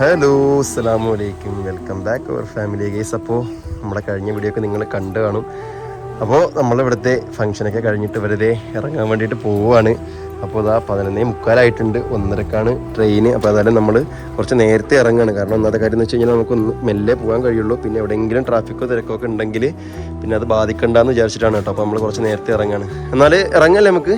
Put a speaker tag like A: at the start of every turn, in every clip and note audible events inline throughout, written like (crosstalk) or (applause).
A: Hello അസ്സാം വലൈക്കും welcome back our family guys അപ്പോൾ നമ്മുടെ കഴിഞ്ഞ വീഡിയോ ഒക്കെ നിങ്ങൾ കണ്ടു കാണും. അപ്പോൾ നമ്മളിവിടുത്തെ ഫംഗ്ഷനൊക്കെ കഴിഞ്ഞിട്ട് വെറുതെ ഇറങ്ങാൻ വേണ്ടിയിട്ട് പോവുകയാണ് അപ്പോൾ ഇതാ പതിനൊന്നേ മുക്കാലായിട്ടുണ്ട്. ഒന്നരക്കാണ് ട്രെയിൻ അപ്പോൾ അതായത് നമ്മൾ കുറച്ച് നേരത്തെ ഇറങ്ങുകയാണ് കാരണം ഒന്നാമത്തെ കാര്യം എന്ന് വെച്ച് കഴിഞ്ഞാൽ നമുക്കൊന്ന് മെല്ലെ പോകാൻ കഴിയുള്ളൂ. പിന്നെ എവിടെയെങ്കിലും ട്രാഫിക്കോ തിരക്കോ ഒക്കെ ഉണ്ടെങ്കിൽ പിന്നെ അത് ബാധിക്കണ്ടെന്ന് വിചാരിച്ചിട്ടാണ് കേട്ടോ. അപ്പോൾ നമ്മൾ കുറച്ച് നേരത്തെ ഇറങ്ങുകയാണ് എന്നാൽ ഇറങ്ങല്ലേ നമുക്ക്?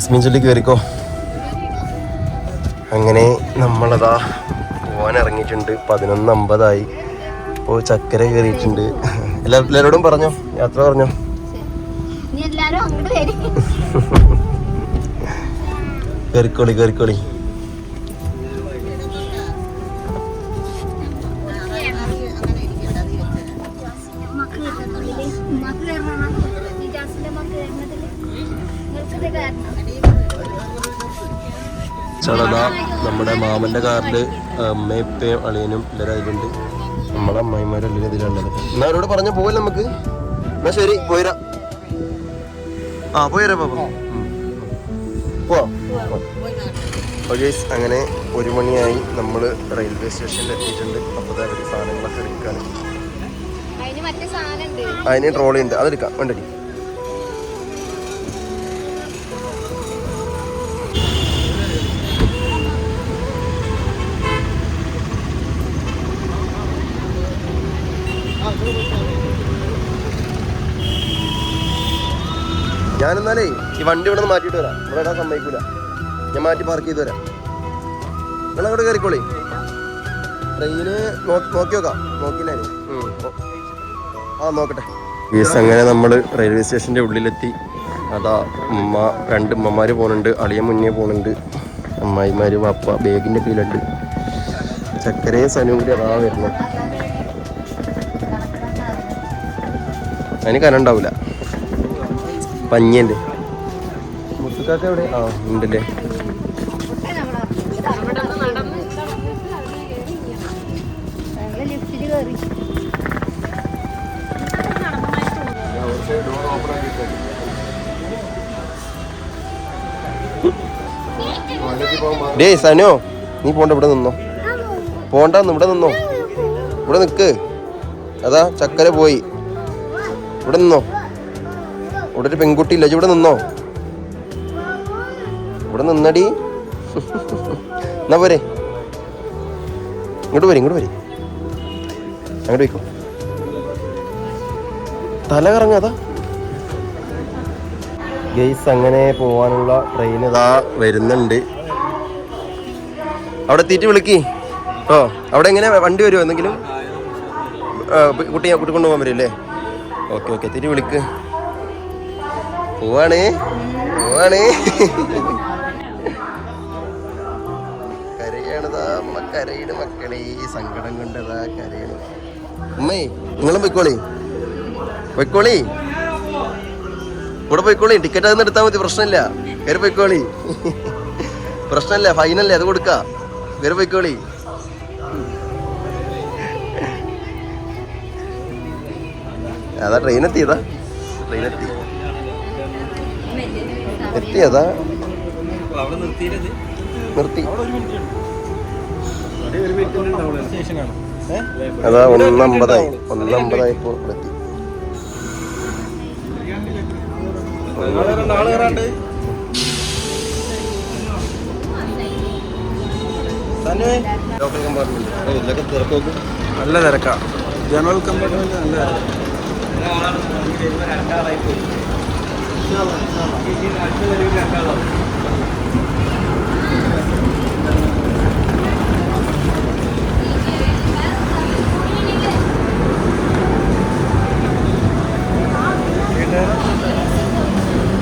A: ബിസ്മിൻ ചൊല്ലി കയറിക്കോ. അങ്ങനെ നമ്മളതാ പോവാൻ ഇറങ്ങിയിട്ടുണ്ട് പതിനൊന്ന് അമ്പതായി ഇപ്പോൾ ചക്കര കയറിയിട്ടുണ്ട്. എല്ലാ എല്ലാവരോടും പറഞ്ഞോ. യാത്ര പറഞ്ഞോ. കയറിക്കോളി കയറിക്കോളി. ചടതാ നമ്മുടെ മാമന്റെ കാറിൽ അമ്മയപ്പയും അളിയനും ഇവരായതുകൊണ്ട് നമ്മുടെ നമ്മളെ അമ്മായിമാരും എല്ലാവരും ഇതിലുള്ളത്. എന്നാ അവരോട് പറഞ്ഞ പോവല്ലേ നമുക്ക്? എന്നാ ശരി പോയിരാ. ആ പോയിരാ പാപ്പ. പോവാം ഓക്കെ അങ്ങനെ ഒരു മണിയായി നമ്മൾ റെയിൽവേ സ്റ്റേഷനിൽ എത്തിയിട്ടുണ്ട്. അപ്പോൾ അവർക്ക് സാധനങ്ങളൊക്കെ എടുക്കാനും
B: അതിന്
A: ട്രോളി ഉണ്ട്. അതെടുക്കാം. വേണ്ടടി. ഞാനെന്നാലേ ഈ വണ്ടി ഇവിടെ നിന്ന് മാറ്റിയിട്ട് വരാം. ഇവിടെ ഇടാൻ സമ്മതിക്കൂല. ഞാൻ മാറ്റി പാർക്ക് ചെയ്ത് വരാം. നിങ്ങൾ അങ്ങോട്ട് കയറിക്കോളി. ട്രെയിന് നോക്കി നോക്കാം. നോക്കിയില്ലേ ആ നോക്കട്ടെ. യെസ് അങ്ങനെ നമ്മൾ റെയിൽവേ സ്റ്റേഷന്റെ ഉള്ളിലെത്തി. അതാ ഉമ്മ രണ്ട് ഉമ്മമാർ പോകുന്നുണ്ട് അളിയ മുന്നേ പോകുന്നുണ്ട് അമ്മായിമാർ വാപ്പ ബാഗിന്റെ കീഴിലുണ്ട്. ചക്കരയും കൂടി അതാ വരുന്നു അതിന് കനം ഉണ്ടാവില്ല മുത്തുക്കാക്ക എവിടെ ആ ഉണ്ടല്ലേ? ഡേ സനോ നീ പോണ്ട ഇവിടെ നിന്നോ. പോണ്ട ഇവിടെ നിന്നോ. ഇവിടെ നിക്ക്. അതാ ചക്കര പോയി. ഇവിടെ നിന്നോ. ഇവിടെ ഒരു പെൺകുട്ടി ഇല്ല ഇവിടെ നിന്നോ? ഇവിടെ നിന്നടി. എന്നാ പോരെ? ഇങ്ങോട്ട് വരും ഇങ്ങോട്ട് വരും. അങ്ങോട്ട് വയ്ക്കും തല കറങ്ങാതാ ഗെയ്സ് അങ്ങനെ പോവാനുള്ള ട്രെയിൻ ഇതാ വരുന്നുണ്ട്. അവിടെ എത്തിയിട്ട് വിളിക്കി. ഓ അവിടെ എങ്ങനെ വണ്ടി വരുമോ എന്തെങ്കിലും? കുട്ടി കുട്ടി കൊണ്ടുപോകാൻ വരും അല്ലേ ഓക്കെ ഓക്കെ തിരി വിളിക്ക്. പോവാണ്. പോവാണ്. കരയണതാ അമ്മ കരയുടെ മക്കളെ. സങ്കടം കൊണ്ടതാ കരയണ അമ്മേ നിങ്ങളും പൊയ്ക്കോളി. പൊയ്ക്കോളി. കൂടെ പൊയ്ക്കോളി. ടിക്കറ്റ് അതൊന്നും എടുത്താൽ മതി പ്രശ്നമില്ല. കയറി പൊയ്ക്കോളി. പ്രശ്നമില്ല ഫൈനല്ലേ അത് കൊടുക്ക. കയറി പൊയ്ക്കോളി. അതാ ട്രെയിൻ എത്തിയതാ. എത്തിയതാ നിർത്തി. അതാ ഒന്നമ്പതായി. ഒന്നമ്പതായപ്പോ ഇവിടെ എത്തി
C: നല്ല തിരക്കാ. ജനറൽ കമ്പാർട്ട്മെന്റ് നല്ല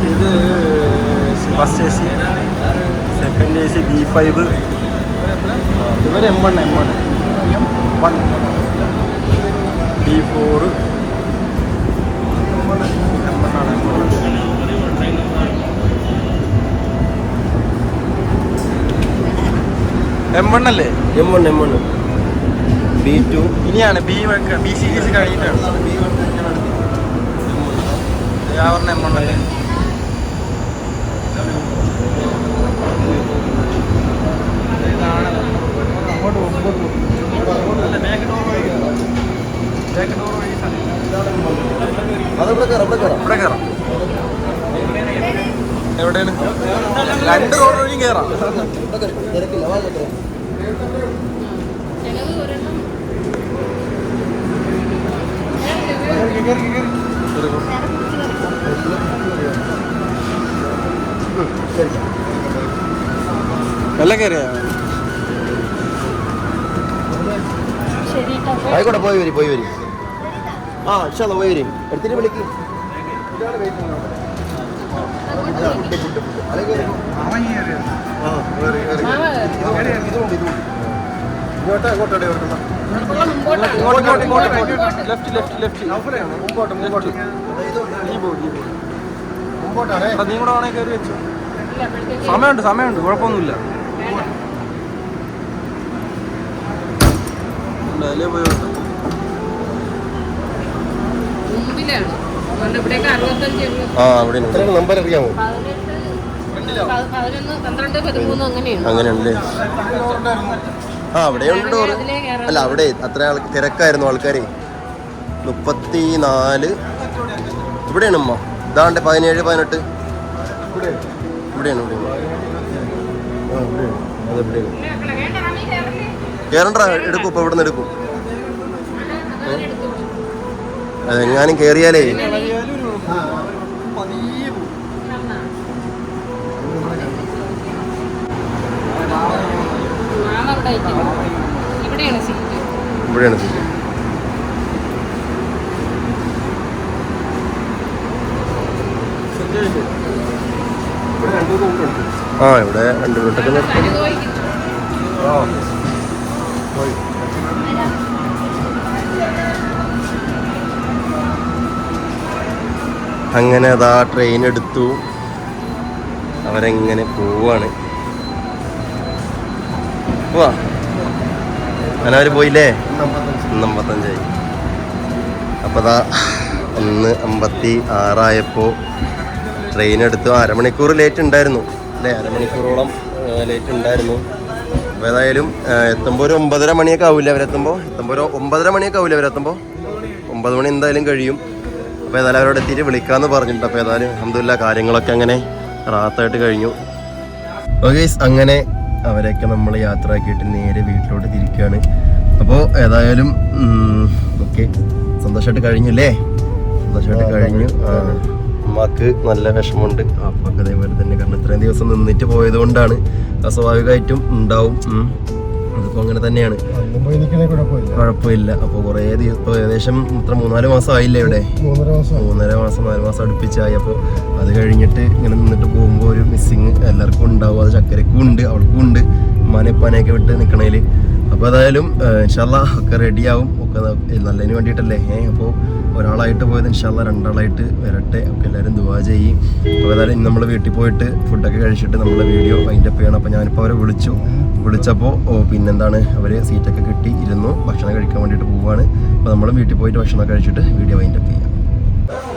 C: ഇത് first A C second A C B five ഇവർ M one M one one B four M one അല്ലേ?
A: M one M one B two
C: ഇനിയാണ് ബി ബി സീരീസ് കഴിഞ്ഞിട്ടാണ്. ഞാൻ പറഞ്ഞ എം വൺ അല്ലേ?
A: അതിവിടെ കയറാം അവിടെ കയറാം
C: അവിടെ കയറാം എവിടെയാണ്? രണ്ട് റോഡ് വഴിയും കയറാം നല്ല. കയറിയാ
A: ആയിക്കോട്ടെ പോയി വരും പോയി വരും. ആ ഇഷ്ടമല്ല പോയി വരും. എടുത്തിട്ട് വിളിക്ക്.
C: ഇങ്ങോട്ട് ഇങ്ങോട്ട് ഇങ്ങോട്ട് ലെഫ്റ്റ് ലെഫ്റ്റ് ലെഫ്റ്റ് മുമ്പോട്ട് മുമ്പോട്ട് നീ പോ നീ പോ എടാ, നീ കൂടെ വേണേ കയറി വെച്ചു സമയമുണ്ട് സമയമുണ്ട്. കുഴപ്പമൊന്നുമില്ല. അതിലേ പോയി നോക്കാം.
D: മുമ്പിലാണ്.
A: ആ അവിടെ നമ്പർ അറിയാമോ? അങ്ങനെയുണ്ട്. ആ അവിടെയുണ്ട് ഡോറ് അല്ല അവിടെ അത്ര ആൾ തിരക്കായിരുന്നു ആൾക്കാരെ. മുപ്പത്തി നാല് ഇവിടെയാണ് ഉമ്മ. ഇതാണ്ട് പതിനേഴ് പതിനെട്ട്. ഇവിടെയാണ് ഇവിടെയാണ്. കയറണ്ട എടുക്കും ഇപ്പൊ ഇവിടുന്ന് എടുക്കും. അതെങ്ങാനും
D: കേറിയാലേ. ഇവിടെയാണ് സീറ്റ്.
A: ആ ഇവിടെ രണ്ട് മിനിറ്റൊക്കെ നിർത്തി. അങ്ങനെ അതാ ട്രെയിൻ എടുത്തു. അവരെങ്ങനെ പോവാണ്? പോവാ അങ്ങനെ അവർ പോയില്ലേ അമ്പത്തഞ്ചായി. അപ്പോൾ അതാ ഒന്ന് അമ്പത്തി ആറായപ്പോൾ ട്രെയിൻ എടുത്തു. അരമണിക്കൂർ ലേറ്റ് ഉണ്ടായിരുന്നു. അല്ലേ? അരമണിക്കൂറോളം ലേറ്റ് ഉണ്ടായിരുന്നു. അപ്പോൾ ഏതായാലും എത്തുമ്പോൾ ഒരു ഒമ്പതര മണിയൊക്കെ ആവില്ല അവരെത്തുമ്പോൾ എത്തുമ്പോൾ ഒരു ഒമ്പതര മണിയൊക്കെ ആവില്ല അവരെത്തുമ്പോൾ ഒമ്പത് മണി എന്തായാലും കഴിയും. അപ്പോൾ ഏതായാലും അവരോട് എത്തിയിട്ട് വിളിക്കാമെന്ന് പറഞ്ഞിട്ടുണ്ട്. അപ്പോൾ ഏതായാലും അഹമ്മദില്ല കാര്യങ്ങളൊക്കെ അങ്ങനെ റാത്തായിട്ട് കഴിഞ്ഞു. ഓക്കെ അങ്ങനെ അവരെയൊക്കെ നമ്മൾ യാത്രയാക്കിയിട്ട് നേരെ വീട്ടിലോട്ട് തിരിക്കുകയാണ് അപ്പോൾ ഏതായാലും ഓക്കെ സന്തോഷമായിട്ട് കഴിഞ്ഞു അല്ലേ സന്തോഷമായിട്ട് കഴിഞ്ഞു. അമ്മയ്ക്ക് നല്ല വിഷമമുണ്ട്. അപ്പൊക്കെ അതേപോലെ തന്നെ. കാരണം ഇത്രയും ദിവസം നിന്നിട്ട് പോയത് കൊണ്ടാണ് അസ്വാഭാവികമായിട്ടും സ്വാഭാവികമായിട്ടും ഉണ്ടാവും. അതിപ്പോൾ അങ്ങനെ തന്നെയാണ്.
E: കുഴപ്പമില്ല.
A: അപ്പോൾ കുറേ ദിവസം ഏകദേശം ഇത്ര മൂന്നാൽ മാസം ആയില്ലേ ഇവിടെ?
E: മൂന്നര മാസം.
A: നാല് മാസം അടുപ്പിച്ചായി. അപ്പോൾ അത് കഴിഞ്ഞിട്ട് ഇങ്ങനെ നിന്നിട്ട് പോകുമ്പോൾ ഒരു മിസ്സിങ് എല്ലാവർക്കും ഉണ്ടാവും. അത് ചക്കരക്കും ഉണ്ട് അവൾക്കും ഉണ്ട്. മനപ്പനയൊക്കെ വിട്ട് നിൽക്കണേൽ അപ്പോൾ ഏതായാലും ഇൻഷാല്ല ഒക്കെ റെഡിയാവും ഒക്കെ നല്ലതിന് വേണ്ടിയിട്ടല്ലേ? ഏഹ് അപ്പോൾ ഒരാളായിട്ട് പോയത് ഇൻഷാല്ല രണ്ടാളായിട്ട് വരട്ടെ. അപ്പം എല്ലാവരും ദുവാ ചെയ്യും. അപ്പോൾ ഏതായാലും ഇന്ന് നമ്മൾ വീട്ടിൽ പോയിട്ട് ഫുഡൊക്കെ കഴിച്ചിട്ട് നമ്മളെ വീഡിയോ വൈൻഡപ്പ് ചെയ്യണം. അപ്പോൾ ഞാനിപ്പോൾ അവരെ വിളിച്ചു. വിളിച്ചപ്പോൾ ഓ പിന്നെന്താണ്? അവർ സീറ്റൊക്കെ കിട്ടി ഇരുന്നു. ഭക്ഷണം കഴിക്കാൻ വേണ്ടിയിട്ട് പോവുകയാണ് അപ്പോൾ നമ്മളും വീട്ടിൽ പോയിട്ട് ഭക്ഷണം കഴിച്ചിട്ട് വീഡിയോ അതിന്റെ വൈൻഡപ്പ് ചെയ്യാം.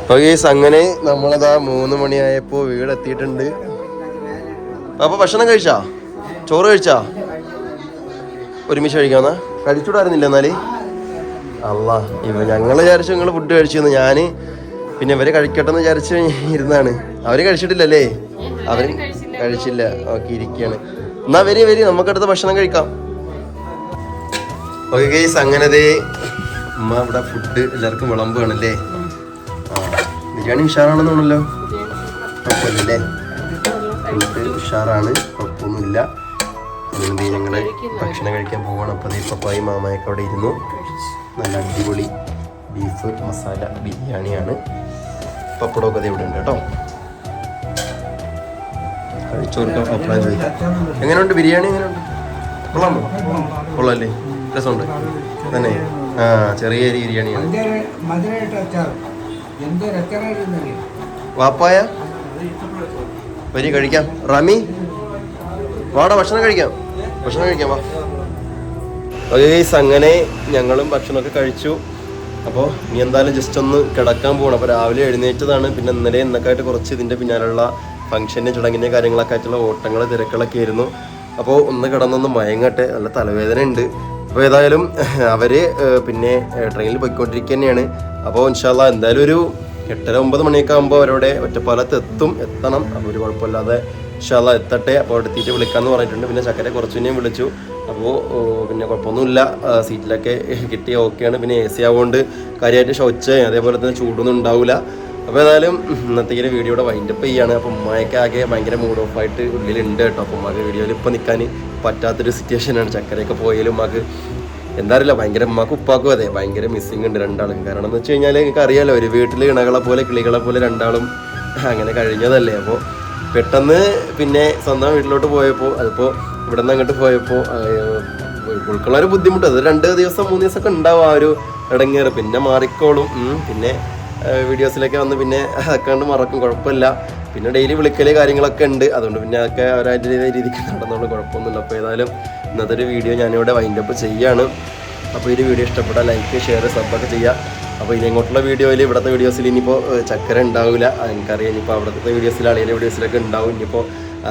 A: അപ്പോൾ ഗേസ് അങ്ങനെ നമ്മളതാ മൂന്ന് മണിയായപ്പോൾ വീട് എത്തിയിട്ടുണ്ട്. അപ്പോൾ ഭക്ഷണം കഴിച്ചാ? ചോറ് കഴിച്ചാ? ഒരുമിച്ച് കഴിക്കാമെന്നാ കഴിച്ചുകൂടായിരുന്നില്ല എന്നാൽ? അല്ല ഇവ ഞങ്ങൾ വിചാരിച്ചു നിങ്ങൾ ഫുഡ് കഴിച്ചു ഞാൻ പിന്നെ ഇവർ കഴിക്കട്ടെ എന്ന് വിചാരിച്ചു ഇരുന്നാണ്. അവർ കഴിച്ചിട്ടില്ലല്ലേ? അവർ കഴിച്ചില്ല. ഓക്കെ ഇരിക്കുകയാണ് എന്നാ വരി വരി നമുക്കടുത്ത് ഭക്ഷണം കഴിക്കാം. ഓക്കെ ഗൈസ് അങ്ങനെ ഉമ്മ ഇവിടെ ഫുഡ് എല്ലാവർക്കും വിളമ്പുകയാണല്ലേ ആ ബിരിയാണി ഉഷാറാണെന്ന് തോന്നല്ലോ കുഴപ്പമില്ലല്ലേ? ഫുഡ് ഉഷാറാണ് കുഴപ്പമൊന്നുമില്ല. ഞങ്ങൾ ഭക്ഷണം കഴിക്കാൻ പോവാണ്. ഈ പപ്പായി മാമയൊക്കെ അവിടെ ഇരുന്നു. നല്ല അടിപൊളി ബീഫ് മസാല ബിരിയാണിയാണ്. പപ്പടമൊക്കെ ഇവിടെ ഉണ്ട് കേട്ടോ. കഴിച്ചോർക്കാം അഭിപ്രായം എങ്ങനെയുണ്ട് ബിരിയാണി? എങ്ങനെയുണ്ട്? കൊള്ളാമോ? കൊള്ളാല്ലേ? രസമുണ്ട്. തന്നെ. ആ ചെറിയ അരി ബിരിയാണിയാണ്. വാപ്പായ? വരി കഴിക്കാം. റമി? വാടാ ഭക്ഷണം കഴിക്കാം. ഭക്ഷണം കഴിക്കാം വാ. ഗൈസ് അങ്ങനെ ഞങ്ങളും ഭക്ഷണമൊക്കെ കഴിച്ചു. അപ്പോൾ ഇനി എന്തായാലും ജസ്റ്റ് ഒന്ന് കിടക്കാൻ പോകണം അപ്പോൾ രാവിലെ എഴുന്നേറ്റതാണ്. പിന്നെ ഇന്നലെ ഇന്നൊക്കെ ആയിട്ട് കുറച്ച് ഇതിന്റെ പിന്നാലുള്ള ഫംഗ്ഷന്റെ ചടങ്ങിന്റെ കാര്യങ്ങളൊക്കെ ആയിട്ടുള്ള ഓട്ടങ്ങൾ തിരക്കുകളൊക്കെ ആയിരുന്നു. അപ്പോൾ ഒന്ന് കിടന്നൊന്ന് മയങ്ങട്ടെ. നല്ല തലവേദന ഉണ്ട്. അപ്പോൾ ഏതായാലും (laughs) അവർ പിന്നെ ട്രെയിനിൽ പോയിക്കൊണ്ടിരിക്കുക തന്നെയാണ്. അപ്പോൾ ഇൻഷാല്ല എന്തായാലും ഒരു എട്ടര ഒമ്പത് മണിയൊക്കെ ആകുമ്പോൾ അവരവിടെ ഒറ്റപ്പാലത്ത് എത്തും എത്തണം. അപ്പോൾ ഒരു കുഴപ്പമില്ലാതെ ഇൻഷാല്ല എത്തട്ടെ. അപ്പോൾ അവിടെ എത്തിയിട്ട് വിളിക്കാമെന്ന് പറഞ്ഞിട്ടുണ്ട്. പിന്നെ ചക്കരെ കുറച്ചു വിളിച്ചു. അപ്പോൾ പിന്നെ കുഴപ്പമൊന്നുമില്ല. സീറ്റിലൊക്കെ കിട്ടിയ ഓക്കെയാണ്. പിന്നെ എ സി ആവുകൊണ്ട് കാര്യമായിട്ട് ഷൊച്ച അതേപോലെ തന്നെ ചൂടൊന്നും ഉണ്ടാവില്ല അപ്പോൾ ഏതായാലും ഇന്നത്തേക്കൊരു വീഡിയോയുടെ വൈൻഡപ്പ് ചെയ്യാണ്. അപ്പോൾ ഉമ്മയൊക്കെ ആകെ ഭയങ്കര മൂഡ് ഓഫ് ആയിട്ട് ഉള്ളിലുണ്ട് കേട്ടോ. അപ്പോൾ ഉമ്മക്ക് വീഡിയോയിൽ ഇപ്പോൾ നിൽക്കാൻ പറ്റാത്തൊരു സിറ്റുവേഷനാണ് ചക്കരയൊക്കെ പോയാലും ഉമ്മക്ക് എന്താ അറിയില്ല. ഭയങ്കര ഉമ്മാക്കും ഉപ്പാക്കും അതെ ഭയങ്കര മിസ്സിങ് ഉണ്ട് രണ്ടാളും. കാരണം എന്ന് വെച്ച് കഴിഞ്ഞാൽ നിങ്ങൾക്ക് അറിയാമല്ലോ ഒരു വീട്ടിൽ ഇണകളെ പോലെ കിളികളെ പോലെ രണ്ടാളും അങ്ങനെ കഴിഞ്ഞതല്ലേ. അപ്പോൾ പെട്ടെന്ന് പിന്നെ സ്വന്തം വീട്ടിലോട്ട് പോയപ്പോൾ അതിപ്പോൾ ഇവിടെ നിന്ന് അങ്ങോട്ട് പോയപ്പോൾ ഉൾക്കൊള്ളാൻ ഒരു ബുദ്ധിമുട്ട്. അത് രണ്ട് ദിവസം മൂന്ന് ദിവസമൊക്കെ ഉണ്ടാവും ആ ഒരു ഇടങ്ങേറ്. പിന്നെ മാറിക്കോളും. പിന്നെ വീഡിയോസിലൊക്കെ വന്ന് പിന്നെ അതൊക്കെ കണ്ട് മറക്കും. കുഴപ്പമില്ല. പിന്നെ ഡെയിലി വിളിക്കൽ കാര്യങ്ങളൊക്കെ ഉണ്ട്. അതുകൊണ്ട് പിന്നെ അതൊക്കെ അവരതിന്റെ രീതിക്ക് നടന്നോളൂ. കുഴപ്പമൊന്നുമില്ല. അപ്പോൾ ഏതായാലും ഇന്നത്തെ ഒരു വീഡിയോ ഞാനിവിടെ വൈൻഡപ്പ് ചെയ്യാണ്. അപ്പോൾ ഈ വീഡിയോ ഇഷ്ടപ്പെട്ടാൽ ലൈക്ക് ഷെയർ സബ്ബൊക്കെ ചെയ്യുക. അപ്പോൾ ഇനി അങ്ങോട്ടുള്ള വീഡിയോയിൽ ഇവിടുത്തെ വീഡിയോസിൽ ഇനിയിപ്പോൾ ചക്കര ഉണ്ടാവില്ല എനിക്കറിയാം ഇനിയിപ്പോൾ അവിടുത്തെ വീഡിയോസിൽ അളിയുടെ വീഡിയോസിലൊക്കെ ഉണ്ടാവും. ഇനിയിപ്പോൾ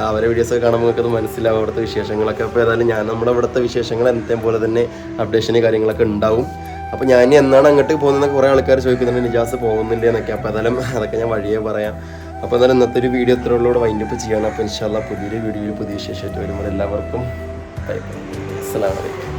A: അവരെ വീഡിയോസൊക്കെ കാണുമ്പോൾ നിങ്ങൾക്ക് അത് മനസ്സിലാവും അവിടുത്തെ വിശേഷങ്ങളൊക്കെ. അപ്പോൾ ഏതായാലും ഞാൻ നമ്മുടെ ഇവിടുത്തെ വിശേഷങ്ങൾ എന്നത്തെ പോലെ തന്നെ അപ്ഡേഷന് കാര്യങ്ങളൊക്കെ ഉണ്ടാവും. അപ്പോൾ ഞാൻ എന്നാണ് അങ്ങോട്ട് പോകുന്നത് കുറേ ആൾക്കാർ ചോദിക്കുന്നുണ്ട്. നിജാസ് പോകുന്നില്ല എന്നൊക്കെ. അപ്പോൾ ഏതായാലും അതൊക്കെ ഞാൻ വഴിയേ പറയാം. അപ്പോൾ എന്തായാലും ഇന്നത്തെ ഒരു വീഡിയോ ഇത്രയുള്ളൂടെ വൈൻഡപ്പ് ചെയ്യണം. അപ്പോൾ ഇൻഷാല്ല പുതിയൊരു വീഡിയോയിൽ പുതിയ വിശേഷമായിട്ട് വരുമ്പോൾ എല്ലാവർക്കും ബൈ ബൈ അസ്സലാമു അലൈക്കും.